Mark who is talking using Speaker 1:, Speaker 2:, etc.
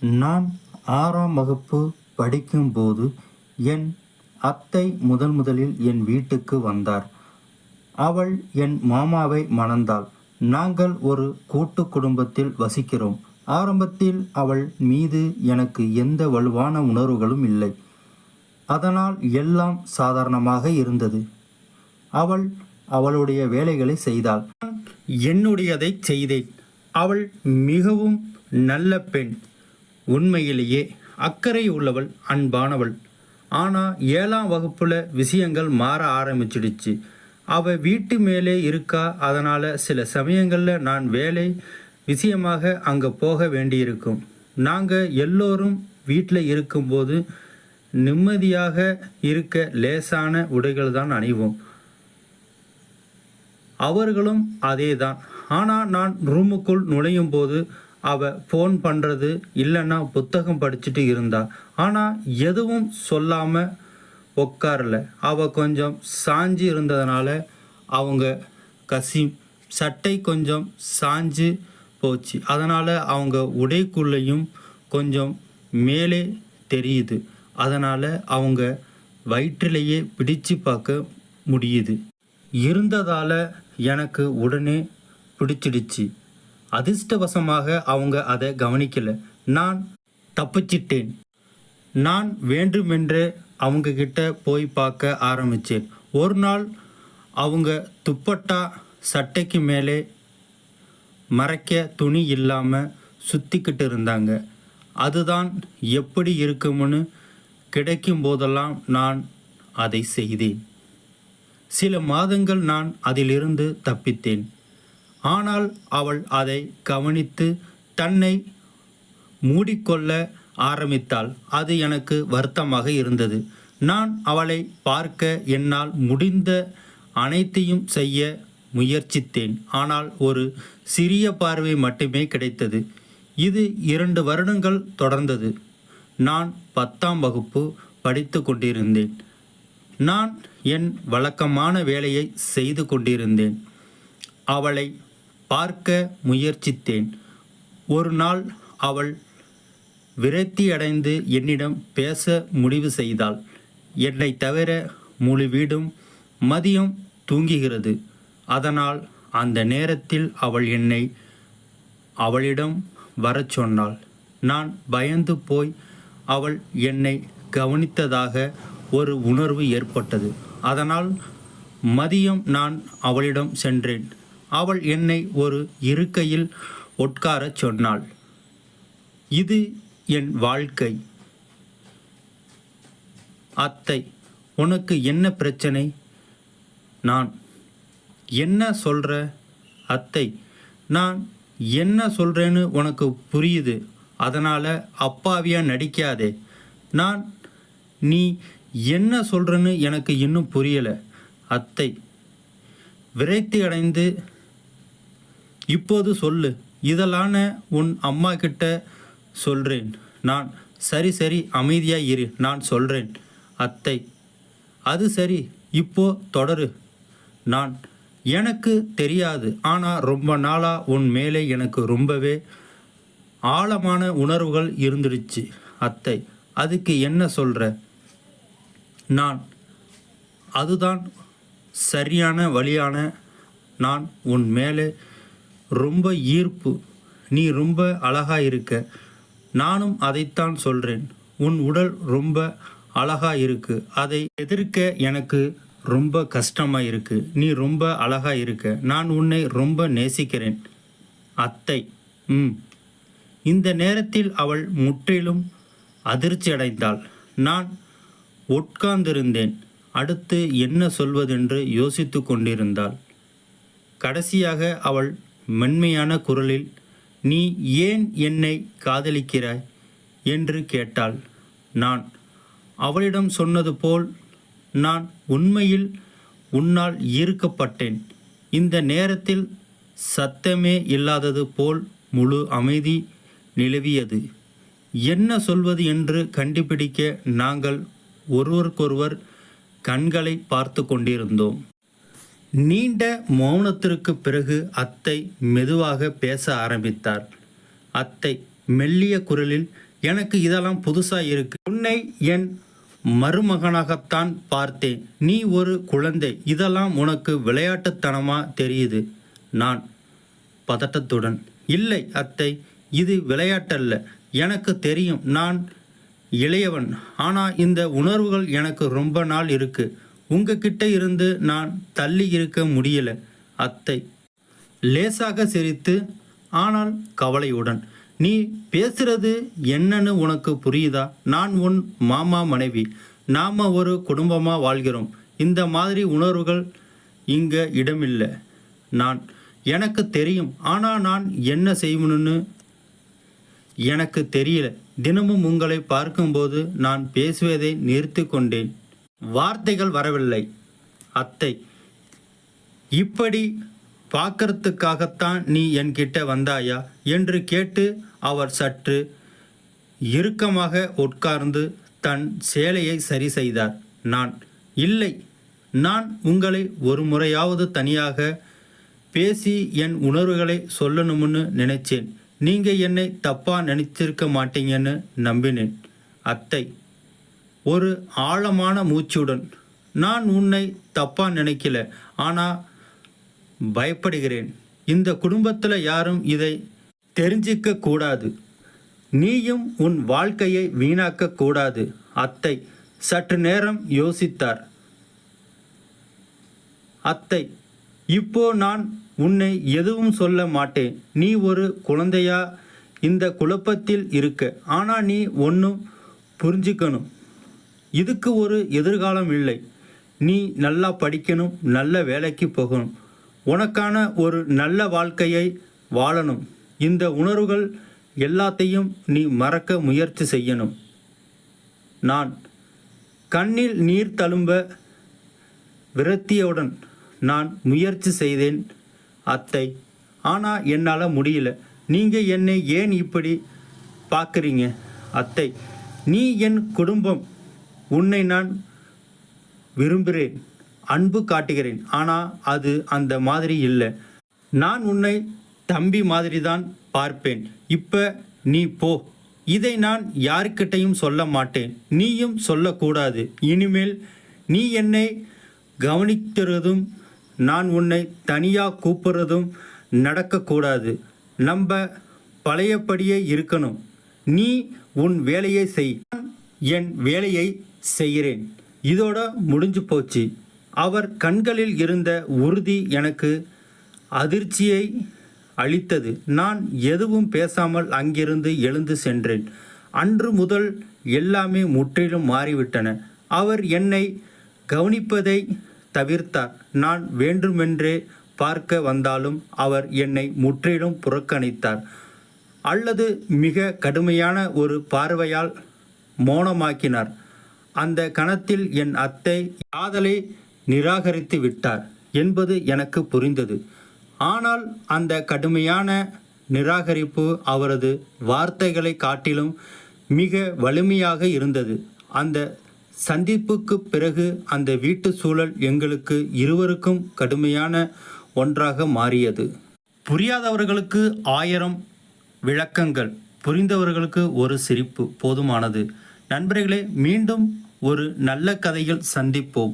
Speaker 1: நான் ஆறாம் வகுப்பு படிக்கும்போது என் அத்தை முதன் முதலில் என் வீட்டுக்கு வந்தார். அவள் என் மாமாவை மணந்தாள். நாங்கள் ஒரு கூட்டு குடும்பத்தில் வசிக்கிறோம். ஆரம்பத்தில் அவள் மீது எனக்கு எந்த வலுவான உணர்வுகளும் இல்லை. அதனால் எல்லாம் சாதாரணமாக இருந்தது. அவள் அவளுடைய வேலைகளை செய்தாள். நான் என்னுடையதை செய்தேன். அவள் மிகவும் நல்ல பெண். உண்மையிலேயே அக்கறை உள்ளவள் அன்பானவள். ஆனால் ஏழாம் வகுப்பில் விஷயங்கள் மாற ஆரம்பிச்சிடுச்சு. அவள் வீட்டு மேலே இருக்கா அதனால் சில சமயங்களில் நான் வேலை விஷயமாக அங்கே போக வேண்டியிருக்கும். நாங்கள் எல்லோரும் வீட்டில் இருக்கும்போது நிம்மதியாக இருக்க லேசான உடைகள் தான் அணிவோம். அவர்களும் அதே தான் ஆனால் நான் ரூமுக்குள் நுழையும் போது அவள் ஃபோன் பண்ணுறது இல்லைன்னா புத்தகம் படிச்சுட்டு இருந்தா. ஆனால் எதுவும் சொல்லாமல் உட்காரல அவள் கொஞ்சம் சாஞ்சு இருந்ததுனால அவங்க கசி சட்டை கொஞ்சம் சாஞ்சு போச்சு. அதனால் அவங்க உடைக்குள்ளேயும் கொஞ்சம் மேலே தெரியுது. அதனால் அவங்க வயிற்றிலேயே பிடிச்சு பார்க்க முடியுது. இருந்ததால் எனக்கு உடனே பிடிச்சிடுச்சு. அதிர்ஷ்டவசமாக அவங்க அதை கவனிக்கல. நான் தப்பிச்சிட்டேன். நான் வேண்டுமென்றே அவங்க கிட்ட போய் பார்க்க ஆரம்பித்தேன் ஒரு நாள் அவங்க துப்பட்டா சட்டைக்கு மேலே மறைக்க துணி இல்லாமல் சுற்றிக்கிட்டு இருந்தாங்க. அதுதான் எப்படி இருக்கும்னு கிடைக்கும் போதெல்லாம் நான் அதை செய்தேன். சில மாதங்கள் நான் அதிலிருந்து தப்பித்தேன். ஆனால் அவள் அதை கவனித்து தன்னை மூடிக்கொள்ள ஆரம்பித்தாள். அது எனக்கு வருத்தமாக இருந்தது. நான் அவளை பார்க்க என்னால் முடிந்த அனைத்தையும் செய்ய முயற்சித்தேன். ஆனால் ஒரு சிறிய பார்வை மட்டுமே கிடைத்தது. இது இரண்டு வருடங்கள் தொடர்ந்தது. நான் பத்தாம் வகுப்பு படித்து கொண்டிருந்தேன். நான் என் வழக்கமான வேலையை செய்து கொண்டிருந்தேன். அவளை பார்க்க முயற்சித்தேன். ஒரு நாள் அவள் விரக்தியடைந்து என்னிடம் பேச முடிவு செய்தாள். என்னை தவிர முழு வீடும் மதியம் தூங்குகிறது. அதனால் அந்த நேரத்தில் அவள் என்னை அவளிடம் வரச் சொன்னாள். நான் பயந்து போய் அவள் என்னை கவனித்ததாக ஒரு உணர்வு ஏற்பட்டது. அதனால் மதியம் நான் அவளிடம் சென்றேன். அவள் என்னை ஒரு இருக்கையில் உட்காரச் சொன்னாள். இது என் வாழ்க்கை. அத்தை உனக்கு என்ன பிரச்சனை? நான் என்ன சொல்கிற அத்தை நான் என்ன சொல்கிறேன்னு உனக்கு புரியுது. அதனால் அப்பாவியாக நடிக்காதே. நான் நீ என்ன சொல்கிறேன்னு எனக்கு இன்னும் புரியலை. அத்தை விரக்தி அடைந்து இப்போது சொல்லு. இதெல்லான உன் அம்மா கிட்ட சொல்கிறேன் நான் சரி சரி அமைதியாக இரு. நான் சொல்கிறேன் அத்தை அது சரி. இப்போ தொடரு. நான் எனக்கு தெரியாது. ஆனால் ரொம்ப நாளாக உன் மேலே எனக்கு ரொம்பவே ஆழமான உணர்வுகள் இருந்துடுச்சு. அத்தை அதுக்கு என்ன சொல்கிற நான் அதுதான் சரியான வழியான நான் உன் மேலே ரொம்ப ஈர்ப்பு. நீ ரொம்ப அழகா இருக்க. நானும் அதைத்தான் சொல்கிறேன் உன் உடல் ரொம்ப அழகா இருக்கு. அதை எதிர்க்க எனக்கு ரொம்ப கஷ்டமாக இருக்கு. நீ ரொம்ப அழகா இருக்க. நான் உன்னை ரொம்ப நேசிக்கிறேன். அத்தை ம். இந்த நேரத்தில் அவள் முற்றிலும் அதிர்ச்சி அடைந்தாள் நான் உட்கார்ந்திருந்தேன். அடுத்து என்ன சொல்வதென்று யோசித்து கொண்டிருந்தாள். கடைசியாக அவள் மென்மையான குரலில் நீ ஏன் என்னை காதலிக்கிறாய்? என்று கேட்டாள். நான் அவளிடம் சொன்னது போல் நான் உண்மையில் உன்னால் ஈர்க்கப்பட்டேன். இந்த நேரத்தில் சத்தமே இல்லாதது போல் முழு அமைதி நிலவியது. என்ன சொல்வது என்று கண்டுபிடிக்க நாங்கள் ஒருவருக்கொருவர் கண்களை பார்த்து கொண்டிருந்தோம். நீண்ட மௌனத்திற்கு பிறகு அத்தை மெதுவாக பேச ஆரம்பித்தார். அத்தை மெல்லிய குரலில் எனக்கு இதெல்லாம் புதுசாக இருக்கு. உன்னை என் மருமகனாகத்தான் பார்த்தேன். நீ ஒரு குழந்தை. இதெல்லாம் உனக்கு விளையாட்டுத்தனமாக தெரியுது நான் பதட்டத்துடன் இல்லை அத்தை இது விளையாட்டல்ல. எனக்கு தெரியும். நான் இளையவன். ஆனால் இந்த உணர்வுகள் எனக்கு ரொம்ப நாள் இருக்குது உங்ககிட்ட இருந்து நான் தள்ளி இருக்க முடியல அத்தை. லேசாக சிரித்து ஆனால் கவலையுடன் நீ பேசுறது என்னன்னு உனக்கு புரியுதா? நான் உன் மாமா மனைவி. நாம் ஒரு குடும்பமாக வாழ்கிறோம். இந்த மாதிரி உணர்வுகள் இங்கே இடமில்லை. நான் எனக்கு தெரியும். ஆனால் நான் என்ன செய்யணும்னு எனக்கு தெரியல. தினமும் உங்களை பார்க்கும்போது நான் பேசுவதை நிறுத்தி கொண்டேன் வார்த்தைகள் வரவில்லை. அத்தை இப்படி பார்க்கறதுக்காகத்தான் நீ என்கிட்ட வந்தாயா? என்று கேட்டு அவர் சற்று இறுக்கமாக உட்கார்ந்து தன் சேலையை சரி செய்தார். நான் இல்லை நான் உங்களை ஒரு முறையாவது தனியாக பேசி என் உணர்வுகளை சொல்லணும்னு நினைச்சேன். நீங்கள் என்னை தப்பாக நினைச்சிருக்க மாட்டீங்கன்னு நம்பினேன். அத்தை ஒரு ஆழமான மூச்சுடன் நான் உன்னை தப்பா நினைக்கல ஆனால் பயப்படுகிறேன். இந்த குடும்பத்தில் யாரும் இதை தெரிஞ்சிக்க கூடாது. நீயும் உன் வாழ்க்கையை வீணாக்க கூடாது அத்தை சற்று நேரம் யோசித்தார். அத்தை இப்போ நான் உன்னை எதுவும் சொல்ல மாட்டேன். நீ ஒரு குழந்தையா? இந்த குழப்பத்தில் இருக்க. ஆனால் நீ ஒன்றும் புரிஞ்சுக்கணும். இதுக்கு ஒரு எதிர்காலம் இல்லை. நீ நல்லா படிக்கணும் நல்ல வேலைக்கு போகணும். உனக்கான ஒரு நல்ல வாழ்க்கையை வாழணும். இந்த உணர்வுகள் எல்லாத்தையும் நீ மறக்க முயற்சி செய்யணும். நான் கண்ணில் நீர் தழும்ப விரத்தியுடன் நான் முயற்சி செய்தேன் அத்தை. ஆனால் என்னால் முடியல. நீங்கள் என்னை ஏன் இப்படி பார்க்குறீங்க அத்தை? நீ என் குடும்பம். உன்னை நான் விரும்புகிறேன் அன்பு காட்டுகிறேன். ஆனால் அது அந்த மாதிரி இல்லை. நான் உன்னை தம்பி மாதிரி தான் பார்ப்பேன். இப்போ நீ போ. இதை நான் யாருக்கிட்டையும் சொல்ல மாட்டேன். நீயும் சொல்லக்கூடாது. இனிமேல் நீ என்னை கவனிக்கிறதும் நான் உன்னை தனியாக கூப்பிட்றதும் நடக்கக்கூடாது. நம்ம பழையபடியே இருக்கணும். நீ உன் வேலையை செய். என் வேலையை செய்கிறேன். இதோட முடிஞ்சு போச்சு. அவர் கண்களில் இருந்த உறுதி எனக்கு அதிர்ச்சியை அளித்தது. நான் எதுவும் பேசாமல் அங்கிருந்து எழுந்து சென்றேன். அன்று முதல் எல்லாமே முற்றிலும் மாறிவிட்டன. அவர் என்னை கவனிப்பதை தவிர்த்தார். நான் வேண்டுமென்றே பார்க்க வந்தாலும் அவர் என்னை முற்றிலும் புறக்கணித்தார். அல்லது மிக கடுமையான ஒரு பார்வையால் மௌனமாக்கினார். அந்த கணத்தில் என் அத்தை காதலை நிராகரித்து விட்டார் என்பது எனக்கு புரிந்தது. ஆனால் அந்த கடுமையான நிராகரிப்பு அவரது வார்த்தைகளை காட்டிலும் மிக வலிமையாக இருந்தது. அந்த சந்திப்புக்கு பிறகு அந்த வீட்டு சூழல் எங்களுக்கு இருவருக்கும் கடுமையான ஒன்றாக மாறியது. புரியாதவர்களுக்கு ஆயிரம் விளக்கங்கள் புரிந்தவர்களுக்கு ஒரு சிரிப்பு போதுமானது. நண்பர்களே மீண்டும் ஒரு நல்ல கதையில் சந்திப்போம்.